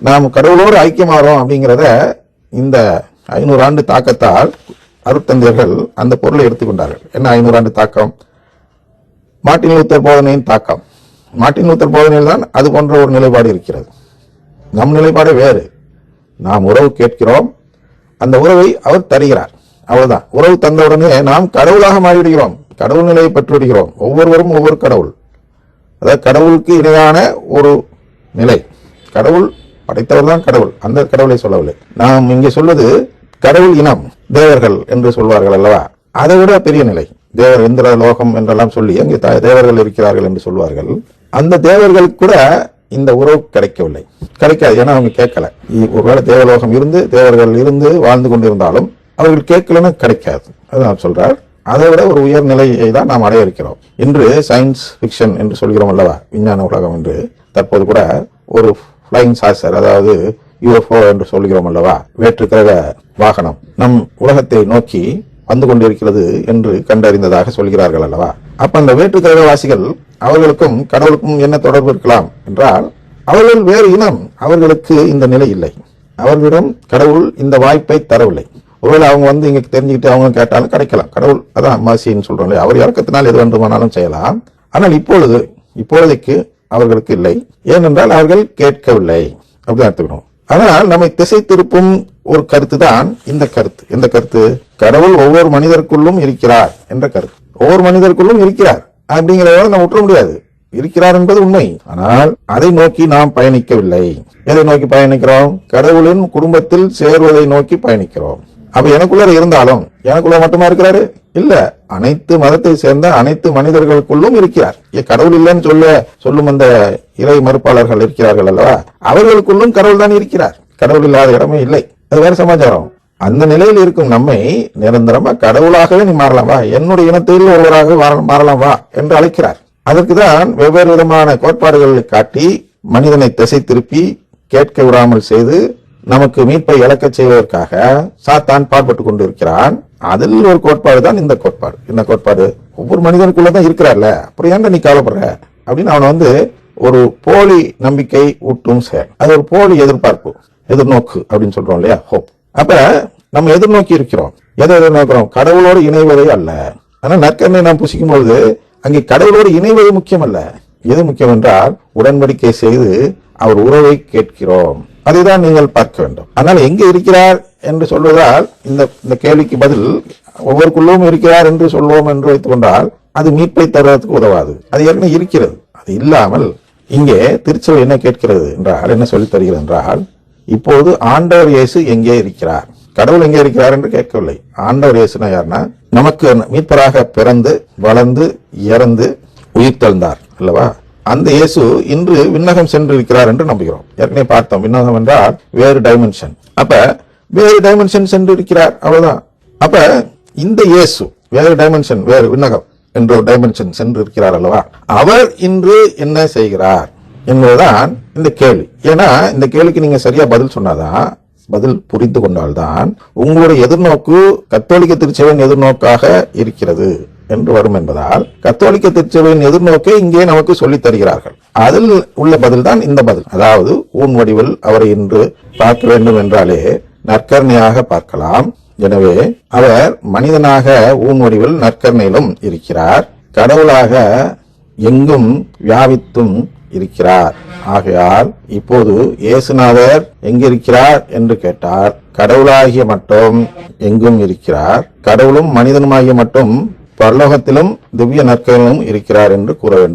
நாம் கடவுளோடு ஐக்கியமாறோம் அப்படிங்கிறத இந்த ஐநூறு ஆண்டு தாக்கத்தால் அருட்தந்தையர்கள் அந்த பொருளை எடுத்துக்கொண்டார்கள். என்ன ஐநூறு ஆண்டு தாக்கம்? மாட்டின் லூத்தர் போதனையின் தாக்கம். மாட்டின் லூத்தர் போதனையில் தான் அது போன்ற ஒரு நிலைப்பாடு இருக்கிறது. நம் நிலைப்பாடு வேறு. நாம் உறவு கேட்கிறோம். அந்த உறவை அவர் தருகிறார். அவ்வளவுதான். உறவு தந்தவுடனே நாம் கடவுளாக மாறிவிடுகிறோம். கடவுள் நிலையை பெற்றுவிடுகிறோம். ஒவ்வொருவரும் ஒவ்வொரு கடவுள். அதாவது கடவுளுக்கு இணையான ஒரு நிலை. கடவுள் படைத்தவர் தான் கடவுள். அந்த கடவுளை சொல்லவில்லை. நாம் இங்கே சொல்வது கடவுள் இனம் தேவர்கள் என்று சொல்வார்கள் அல்லவா? அதை விட பெரிய நிலை. தேவர் இந்திர லோகம் என்றெல்லாம் சொல்லி அங்கே த- தேவர்கள் இருக்கிறார்கள் என்று சொல்வார்கள். அந்த தேவர்களுக்கு கூட இந்த உறவு கிடைக்கவில்லை. கிடைக்காது. ஏன்னா அவங்க கேட்கல. ஒருவேளை தேவலோகம் இருந்து தேவர்கள் இருந்து வாழ்ந்து கொண்டிருந்தாலும் அவர்கள் கேட்கலன்னு கிடைக்காது. அதான் சொல்றார். அதை விட ஒரு உயர்நிலையை தான் நாம் அடைய இருக்கிறோம். இன்று சயின்ஸ் ஃபிக்ஷன் என்று சொல்கிறோம் அல்லவா? விஞ்ஞான உலகம் என்று. தற்போது கூட ஒரு ஃப்ளைங் சாசர் அதாவது யூஎஃப்ஓ என்று சொல்கிறோம் அல்லவா? வேற்றுக்கிரக வாகனம். நம் உலகத்தை நோக்கி வந்து கொண்டிருக்கிறது என்று கண்டறிந்ததாக சொல்கிறார்கள் அல்லவா? அப்ப அந்த வேற்றுக்கிரகவாசிகள் அவர்களுக்கும் கடவுளுக்கும் என்ன தொடர்பு இருக்கலாம் என்றால் அவர்கள் வேறு இனம் அவர்களுக்கு இந்த நிலை இல்லை. அவர்களிடம் கடவுள் இந்த வாய்ப்பை தரவில்லை. ஒருவேளை அவங்க வந்து இங்க தெரிஞ்சுக்கிட்டு அவங்க கேட்டாலும் கிடைக்கலாம். கடவுள் அதான் மாசின்னு சொல்றோம் இல்லையா? அவர் இறக்கத்தினால் எது வேண்டுமானாலும் செய்யலாம். ஆனால் இப்பொழுது இப்பொழுதைக்கு அவர்களுக்கு இல்லை. ஏனென்றால் அவர்கள் கேட்கவில்லை. அப்படிதான் எடுத்துக்கணும் ஆனால் நம்மை திசை திருப்பும் ஒரு கருத்து தான் இந்த கருத்து. எந்த கருத்து? கடவுள் ஒவ்வொரு மனிதருக்குள்ளும் இருக்கிறார் என்ற கருத்து. ஒவ்வொரு மனிதருக்குள்ளும் இருக்கிறார். அப்படிங்கிறத நம்ம விட்டுற முடியாது. இருக்கிறார் என்பது உண்மை. ஆனால் அதை நோக்கி நாம் பயணிக்கவில்லை. எதை நோக்கி பயணிக்கிறோம்? கடவுளின் குடும்பத்தில் சேர்வதை நோக்கி பயணிக்கிறோம். அப்ப எனக்குள்ள இருந்தாலும் எனக்குள்ள மட்டுமா இருக்கிறாரு? இல்ல. அனைத்து மதத்தை சேர்ந்த அனைத்து மனிதர்களுக்குள்ளும் இருக்கிறார். ஏ, கடவுள் இல்லைன்னு சொல்ல சொல்லும் அந்த இறை மறுப்பாளர்கள் இருக்கிறார்கள் அல்லவா? அவர்களுக்குள்ளும் கடவுள் தான் இருக்கிறார். கடவுள் இல்லாத இடமே இல்லை. அது வேற சமாச்சாரம். அந்த நிலையில் இருக்கும் நம்மை நிரந்தரமா கடவுளாகவே நீ மாறலாம் வா. என்னுடைய இனத்தில் ஒருவராக மாறலாம் வா என்று அழைக்கிறார். அதற்கு தான் வெவ்வேறு விதமான கோட்பாடுகளை காட்டி மனிதனை திசை திருப்பி கேட்க விடாமல் செய்து நமக்கு மீட்பை இழக்கச் செய்வதற்காக சாத்தான் பாடுபட்டு கொண்டு இருக்கிறான் அதில் ஒரு கோட்பாடு தான் இந்த கோட்பாடு. இந்த கோட்பாடு? ஒவ்வொரு மனிதனுக்குள்ள தான் இருக்கிறார்ல. அப்புறம் ஏன்டா நீ கவலைப்படுற? அப்படின்னு அவனை வந்து ஒரு போலி நம்பிக்கை ஊட்டும் செயல். அது ஒரு போலி எதிர்பார்ப்பு எதிர்நோக்கு அப்படின்னு சொல்றோம் இல்லையா? ஹோப். அப்ப நம்ம எதிர்நோக்கி இருக்கிறோம். எதை எதிர்நோக்கிறோம்? கடவுளோடு இணைவதை அல்ல. ஆனா நற்கண்ணை நாம் புசிக்கும் பொழுது அங்கே கடவுளோடு இணைவது முக்கியம் அல்ல. எது முக்கியம் என்றால் உடன்படிக்கை செய்து அவர் உறவை கேட்கிறோம். அதைதான் நீங்கள் பார்க்க வேண்டும். ஆனால் எங்கே இருக்கிறார் என்று சொல்வதால் இந்த இந்த கேள்விக்கு பதில் ஒவ்வொருக்குள்ளும் இருக்கிறார் என்று சொல்வோம் என்று வைத்துக் கொண்டால் அது மீட்பை தருவதற்கு உதவாது. அது ஏற்கனவே இருக்கிறது. அது இல்லாமல் இங்கே திருச்சல் என்ன கேட்கிறது என்றால் என்ன சொல்லித் தருகிறது என்றால் இப்போது ஆண்டவர் இயேசு எங்கே இருக்கிறார்? கடவுள் எங்கே இருக்கிறார் என்று கேட்கவில்லை. ஆண்டவர் இயேசுனா யாருன்னா நமக்கு மீட்பராக பிறந்து வளர்ந்து இறந்து உயிர் தழுந்தார் அல்லவா? அந்த இயேசு இன்று விண்ணகம் சென்றிருக்கிறார் என்று நம்புகிறோம். ஏற்கனவே பார்த்தோம். விண்ணகம் என்றால் வேறு டைமென்ஷன் அப்ப வேறு டைமென்ஷன் சென்று இருக்கிறார் அவ்வளவுதான். அப்ப இந்த இயேசு வேறு டைமென்ஷன் வேறு விண்ணகம் என்ற ஒரு டைமென்ஷன் சென்று இருக்கிறார் அல்லவா? அவர் இன்று என்ன செய்கிறார் என்பதுதான் இந்த கேள்வி. ஏன்னா இந்த கேள்விக்கு நீங்க சரியா பதில் சொன்னாதான் பதில் புரிந்து கொண்டால்தான் உங்களுடைய எதிர்நோக்கு கத்தோலிக்க திருச்சபையின் எதிர்நோக்காக இருக்கிறது. என்று வரும் என்பதால் கத்தோலிக்க திருச்சபையின் எதிர்நோக்கை இங்கே நமக்கு சொல்லித் தருகிறார்கள். அதில் உள்ள பதில் தான் இந்த பதில். அதாவது ஊன் வடிவில் அவரை இன்று பார்க்க வேண்டும் என்றாலே நற்கருணையாக பார்க்கலாம். எனவே அவர் மனிதனாக ஊன் வடிவில் நற்கருணையிலும் இருக்கிறார். கடவுளாக எங்கும் வியாபித்தும் இருக்கிறார். ஆகையால் இப்போது இயேசுநாதர் எங்கிருக்கிறார் என்று கேட்டார். கடவுளாகிய மட்டும் எங்கும் இருக்கிறார். கடவுளும் மனிதனுமாகிய மட்டும் பரலோகத்திலும் திவ்ய நற்கையிலும் இருக்கிறார் என்று கூற வேண்டும்.